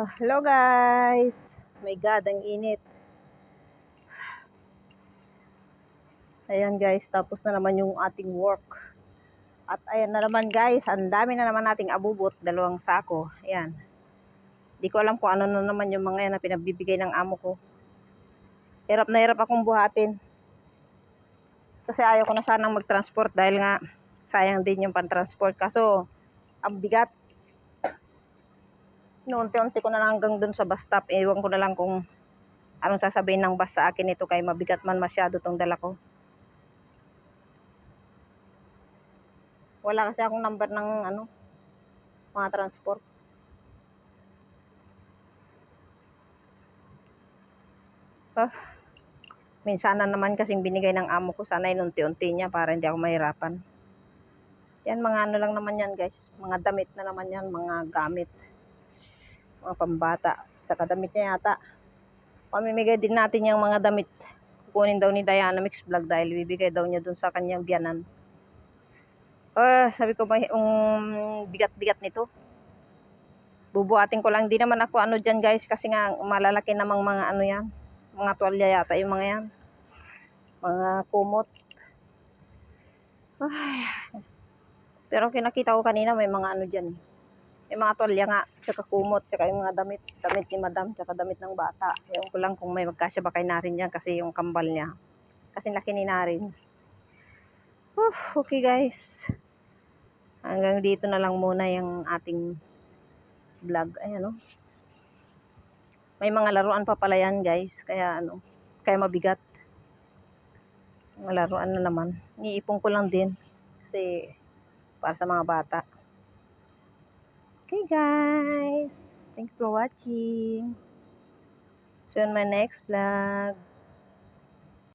Ah, Hello guys! My God, ang init. Ayan guys, tapos na naman yung ating work. At ayan na naman guys, ang dami na naman nating abubot, dalawang sako. Ayan. Di ko alam kung ano na naman yung mga yan na pinagbibigay ng amo ko. Hirap na hirap akong buhatin. Kasi ayaw ko na sanang mag-transport dahil nga sayang din yung pan-transport. Kaso, ang bigat. Noon-unti ko na lang hanggang dun sa bus stop. Ewan ko na lang kung anong sasabihin ng bus sa akin ito kay mabigat man masyado tong dala ko. Wala kasi akong number ng ano, mga transport. Ah, minsan na naman kasing binigay ng amo ko. Sana inunti-unti niya para hindi ako mahirapan. Yan, mga ano lang naman yan guys. Mga damit na naman yan, mga gamit. Mga pambata. Sa kadamit niya yata. Pamimigay din natin yung mga damit. Kukunin daw ni Diana Mix Vlog dahil bibigay daw niya dun sa kanyang biyanan. Ah, sabi ko may um, bigat-bigat nito. Bubuhatin ko lang. Di naman ako ano dyan guys kasi nga malalaki namang mga ano yan. Mga tuwalya yata yung mga yan. Mga kumot. Ay. Pero kinakita ko kanina may mga ano dyan. May mga tuwalya nga. Tsaka kumot. Tsaka yung mga damit. Damit ni madam. Tsaka damit ng bata. Ewan ko lang kung may magkasya ba kay Narin yan kasi yung kambal niya. Kasi laki ni Narin. Uf, okay guys. Hanggang dito na lang muna yung ating vlog. Ayan o. May mga laruan pa pala yan guys. Kaya ano, kaya mabigat. Mga laruan na naman. Iipon ko lang din. Kasi para sa mga bata. Okay guys. Thanks for watching. See you on my next vlog.